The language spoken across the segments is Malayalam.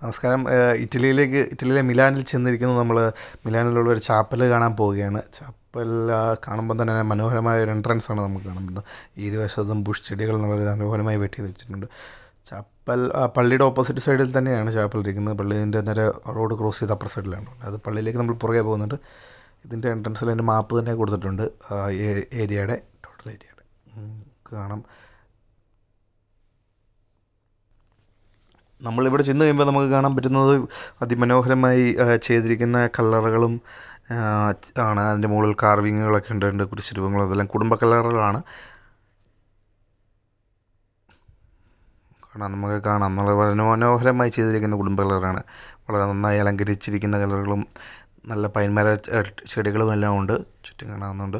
നമസ്കാരം. ഇറ്റലിയിലേക്ക് ഇറ്റലിയിലെ മിലാനിൽ ചെന്നിരിക്കുന്നത് നമ്മൾ മിലാനിലുള്ള ഒരു ചാപ്പൽ കാണാൻ പോവുകയാണ്. ചാപ്പൽ കാണുമ്പോൾ തന്നെ മനോഹരമായ ഒരു എൻട്രൻസ് ആണ് നമുക്ക് കാണുന്നത്. ഇരുവശത്തും ബുഷ് ചെടികൾ വളരെ മനോഹരമായി വെട്ടി വെച്ചിട്ടുണ്ട്. ചാപ്പൽ പള്ളിയുടെ ഓപ്പോസിറ്റ് സൈഡിൽ തന്നെയാണ് ചാപ്പൽ ഇരിക്കുന്നത്. പള്ളീന്റെ നേരെ റോഡ് ക്രോസ് ചെയ്ത് അപ്പുറ സൈഡിലാണ് അത് പള്ളിയിലേക്ക് നമ്മൾ പുറകെ പോകുന്നുണ്ട്. ഇതിന്റെ എൻട്രൻസിൽ അതിന്റെ മാപ്പ് തന്നെ കൊടുത്തിട്ടുണ്ട് ഏരിയയുടെ ടോട്ടൽ ഏരിയയുടെ കാണാം. നമ്മളിവിടെ ചെന്ന് കഴിയുമ്പോൾ നമുക്ക് കാണാൻ പറ്റുന്നത് അതിമനോഹരമായി ചെയ്തിരിക്കുന്ന കളറുകളും ആണ്. അതിന്റെ മുകളിൽ കാർവിങ്ങുകളൊക്കെ ഉണ്ട് ഉണ്ട് കുരിശുരൂപങ്ങളും അതെല്ലാം കുടുംബ കളറുകളാണ്. കാണാം നമുക്ക് കാണാം. നമ്മൾ വളരെ മനോഹരമായി ചെയ്തിരിക്കുന്ന കുടുംബ കളറാണ്. വളരെ നന്നായി അലങ്കരിച്ചിരിക്കുന്ന കളറുകളും നല്ല പൈൻമര ചെടികളും എല്ലാം ഉണ്ട്. ചുറ്റും കാണാവുന്നുണ്ട്.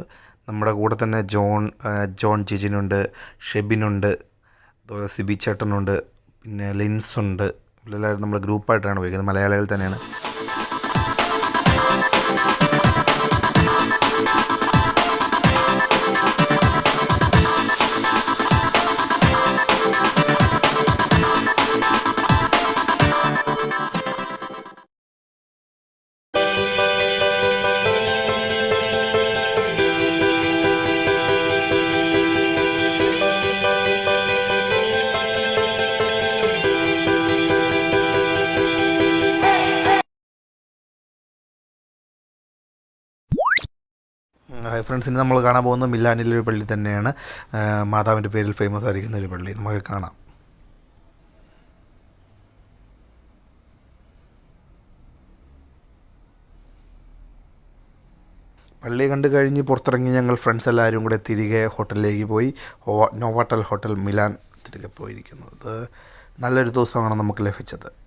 നമ്മുടെ കൂടെ തന്നെ ജോൺ ജോൺ ജിജിനുണ്ട് ഷെബിനുണ്ട് അതുപോലെ സിബി ചേട്ടനുണ്ട്. പിന്നെ ലിൻസ് ഉണ്ട്. എല്ലാവരും നമ്മൾ ഗ്രൂപ്പായിട്ടാണ് ഉപയോഗിക്കുന്നത്. മലയാളികൾ തന്നെയാണ്. ഹായ് ഫ്രണ്ട്സ് ഇനി നമ്മൾ കാണാൻ പോകുന്നത് മിലാനിലെ ഒരു പള്ളി തന്നെയാണ്. മാതാവിന്റെ പേരിൽ ഫേമസ് ആയിരിക്കുന്ന ഒരു പള്ളി. നമുക്ക് കാണാം. പള്ളി കണ്ടു കഴിഞ്ഞ് പുറത്തിറങ്ങി ഞങ്ങൾ ഫ്രണ്ട്സ് എല്ലാവരും കൂടെ തിരികെ ഹോട്ടലിലേക്ക് പോയി. നോവാട്ടൽ ഹോട്ടൽ മിലാൻ തിരികെ പോയിരിക്കുന്നു ഇത് നല്ലൊരു ദിവസമാണ് നമുക്ക് ലഭിച്ചത്.